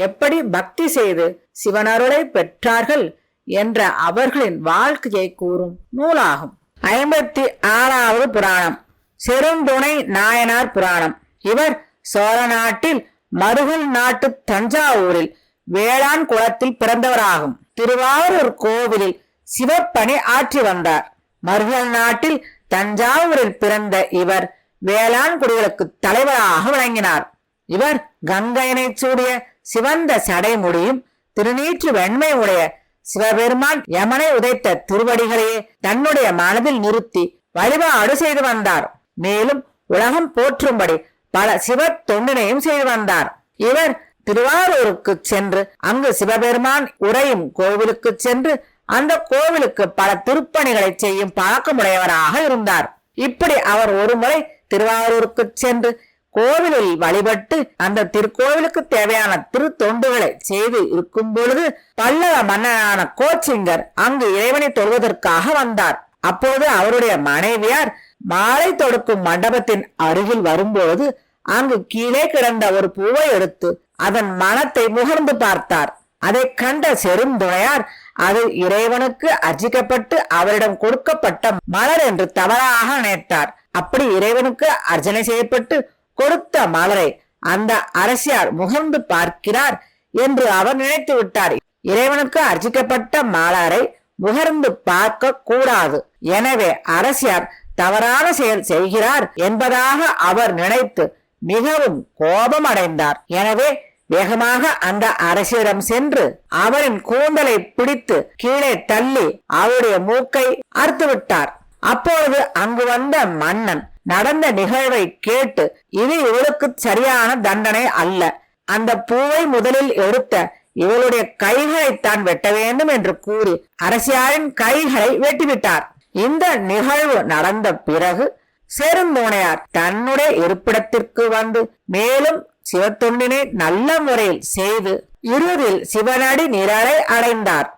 எப்படி பக்தி செய்து சிவனருளை பெற்றார்கள் என்ற அவர்களின் வாழ்க்கையை கூறும் நூலாகும். ஐம்பத்தி ஆறாவது புராணம். செருந்துணை நாயனார் புராணம். இவர் சோழ நாட்டில் மருகல் நாட்டு தஞ்சாவூரில் வேளாண் குளத்தில் பிறந்தவராகும். திருவாரூர் கோவிலில் சிவப்பணி ஆற்றி வந்தார். மருகல் நாட்டில் தஞ்சாவூரில் பிறந்த இவர் வேளாண் குடிகளுக்கு தலைவராக விளங்கினார். இவர் கங்கையினை சூடிய சிவந்த சடைமுடியும் திருநீற்று வெண்மை உடைய சிவபெருமான் யமனை உதைத்த திருவடிகளையே தன்னுடைய மனதில் நிறுத்தி வழிபாடு செய்து வந்தார். மேலும் உலகம் போற்றும்படி பல சிவ தொண்டினையும் செய்து வந்தார். இவர் திருவாரூருக்கு சென்று அங்கு சிவபெருமான் உரையும் கோவிலுக்கு சென்று அந்த கோவிலுக்கு பல திருப்பணிகளை செய்யும் பழக்கமுடையவராக இருந்தார். இப்படி அவர் ஒருமுறை திருவாரூருக்கு சென்று கோவிலில் வழிபட்டு அந்த திருக்கோவிலுக்கு தேவையான திருத்தொண்டுகளை செய்து இருக்கும் பொழுது பல்லவ மன்னனான கோச்சிங்கர் அங்கு இறைவனை தொழுவதற்காக வந்தார். அப்போது அவருடைய மனைவியார் மாலை தொடுக்கும் மண்டபத்தின் அருகில் வரும்போது அங்கு கீழே கிடந்த ஒரு பூவை எடுத்து அதன் மனத்தை முகர்ந்து பார்த்தார். அதை கண்ட செருந்துணையார் அது இறைவனுக்கு அர்ச்சிக்கப்பட்டு அவரிடம் கொடுக்கப்பட்ட மலர் என்று தவறாக நினைத்தார். அப்படி இறைவனுக்கு அர்ச்சனை செய்யப்பட்டு கொடுத்த மலரை அந்த அரசியார் முகர்ந்து பார்க்கிறார் என்று அவர் நினைத்து விட்டார். இறைவனுக்கு அர்ச்சிக்கப்பட்ட மலரை முகர்ந்து பார்க்க கூடாது. எனவே அரசியார் தவறான செயல் செய்கிறார் என்பதாக அவர் நினைத்து மிகவும் கோபம் அடைந்தார். எனவே வேகமாக அந்த அரசியரிடம் சென்று அவரின் கூந்தலை பிடித்து கீழே தள்ளி அவருடைய மூக்கை அறுத்து விட்டார். அப்பொழுது அங்கு வந்த மன்னன் நடந்த நிகழ்வை கேட்டு இது இவளுக்கு சரியான தண்டனை அல்ல. அந்த பூவை முதலில் எடுத்த இவளுடைய கைகளை தான் வெட்ட வேண்டும் என்று கூறி அரசியாரின் கைகளை வெட்டிவிட்டார். இந்த நிகழ்வு நடந்த பிறகு செருந்தோணையார் தன்னுடைய இருப்பிடத்திற்கு வந்து மேலும் சிவத்தொண்டினை நல்ல முறையில் செய்து இருதில் சிவனடி நிழலை அடைந்தார்.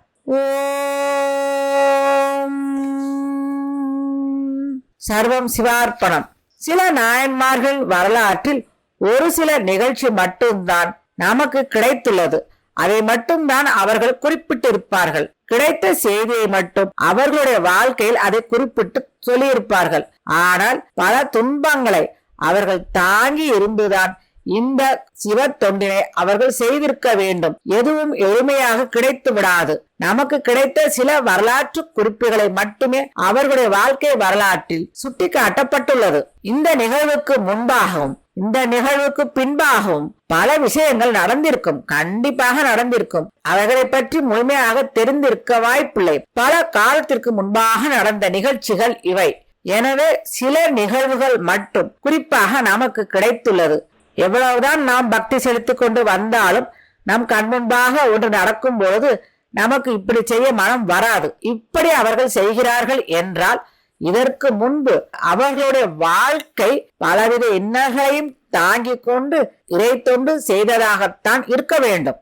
சர்வம் சிவார்ப்பணம். சில நாயன்மார்கள் வரலாற்றில் ஒரு சில நிகழ்ச்சி மட்டும்தான் நமக்கு கிடைத்துள்ளது. அதை மட்டும்தான் அவர்கள் குறிப்பிட்டிருப்பார்கள். கிடைத்த செய்தியை மட்டும் அவர்களுடைய வாழ்க்கையில் அதை குறிப்பிட்டு சொல்லியிருப்பார்கள். ஆனால் பல துன்பங்களை அவர்கள் தாங்கி இருந்துதான் இந்த சிவ தொண்டினை அவர்கள் செய்திருக்க வேண்டும். எதுவும் எளிமையாக கிடைத்து விடாது. நமக்கு கிடைத்த சில வரலாற்று குறிப்புகளை மட்டுமே அவர்களுடைய வாழ்க்கை வரலாற்றில் சுட்டிக்காட்டப்பட்டுள்ளது. இந்த நிகழ்வுக்கு முன்பாகவும் இந்த நிகழ்வுக்கு பின்பாகவும் பல விஷயங்கள் நடந்திருக்கும். கண்டிப்பாக நடந்திருக்கும். அவர்களை பற்றி முழுமையாக தெரிந்திருக்க வாய்ப்பில்லை. பல காலத்திற்கு முன்பாக நடந்த நிகழ்ச்சிகள் இவை. எனவே சில நிகழ்வுகள் மட்டும் குறிப்பாக நமக்கு கிடைத்துள்ளது. எவ்வளவுதான் நாம் பக்தி செலுத்திக் கொண்டு வந்தாலும் நம் கண்முன்பாக ஒன்று நடக்கும் பொழுது நமக்கு இப்படி செய்ய மனம் வராது. இப்படி அவர்கள் செய்கிறார்கள் என்றால் இதற்கு முன்பு அவர்களுடைய வாழ்க்கை பலவித இன்னர்களையும் தாங்கிக் கொண்டு இறை தொண்டு செய்ததாகத்தான் இருக்க வேண்டும்.